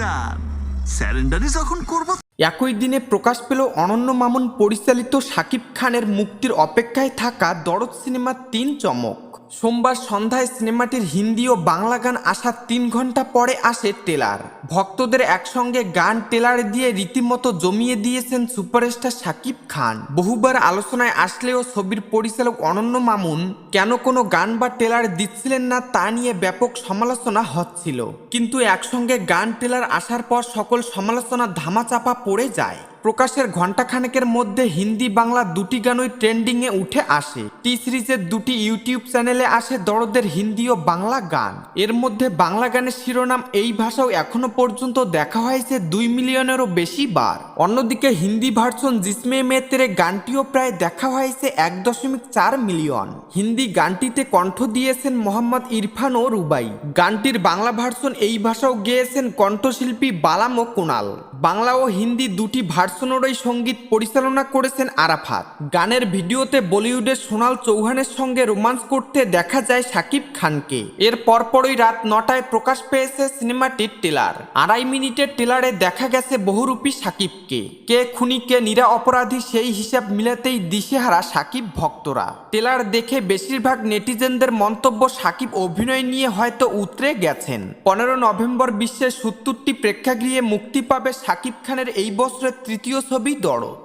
Sir স্যারেন্ডারই যখন করব একই দিনে প্রকাশ পেল অনন্য মামুন পরিচালিত শাকিব খানের মুক্তির অপেক্ষায় থাকা দরদ সিনেমার তিন চমক। সোমবার সন্ধ্যায় সিনেমাটির হিন্দি ও বাংলা গান আসার তিন ঘণ্টা পরে আসে টেলার। ভক্তদের একসঙ্গে গান টেলার দিয়ে রীতিমতো জমিয়ে দিয়েছেন সুপারস্টার শাকিব খান। বহুবার আলোচনায় আসলেও ছবির পরিচালক অনন্য মামুন কেন কোনো গান বা টেলার দিচ্ছিলেন না তা নিয়ে ব্যাপক সমালোচনা হচ্ছিল। কিন্তু একসঙ্গে গান টেলার আসার পর সকল সমালোচনা ধামাচাপা পড়ে যায়। প্রকাশের ঘণ্টাখানেকের মধ্যে হিন্দি বাংলা দুটি গানই ট্রেন্ডিংয়ে উঠে আসে। টি সিরিজের দুটি ইউটিউব চ্যানেলে আসে দরদের হিন্দি ও বাংলা গান। এর মধ্যে বাংলা গানের শিরোনাম এই ভাষাও এখনও পর্যন্ত দেখা হয়েছে দুই মিলিয়নেরও বেশি বার। অন্যদিকে হিন্দি ভার্সন জিসমে মেতেরে গানটিও প্রায় দেখা হয়েছে এক দশমিক চার মিলিয়ন। হিন্দি গানটিতে কণ্ঠ দিয়েছেন মোহাম্মদ ইরফান ও রুবাই। গানটির বাংলা ভার্সন এই ভাষাও গেয়েছেন কণ্ঠশিল্পী বালাম ও কুনাল। বাংলা ও হিন্দি দুটি ভার্সনেরই সংগীত পরিচালনা করেছেন আরাফাত। গানের ভিডিওতে বলিউডের সোনাল চৌহানের সঙ্গে রোমান্স করতে দেখা যায় শাকিব খানকে। এর পরপরই রাত নটায় প্রকাশ পেয়েছে সিনেমাটির টেলার আড়াই মিনিটের টেলারে দেখা গেছে বহুরূপী শাকিবকে কে খুনি, কে নিরা অপরাধী সেই হিসাব মিলাতেই দিশেহারা শাকিব ভক্তরা। টেলার দেখে বেশিরভাগ নেটিজেনদের মন্তব্য শাকিব অভিনয় নিয়ে হয়তো উতরে গেছেন। পনেরো নভেম্বর বিশ্বের সত্তরটি প্রেক্ষাগৃহে মুক্তি পাবে শাকিব খানের এই বছরের তৃতীয় ছবি দরদ।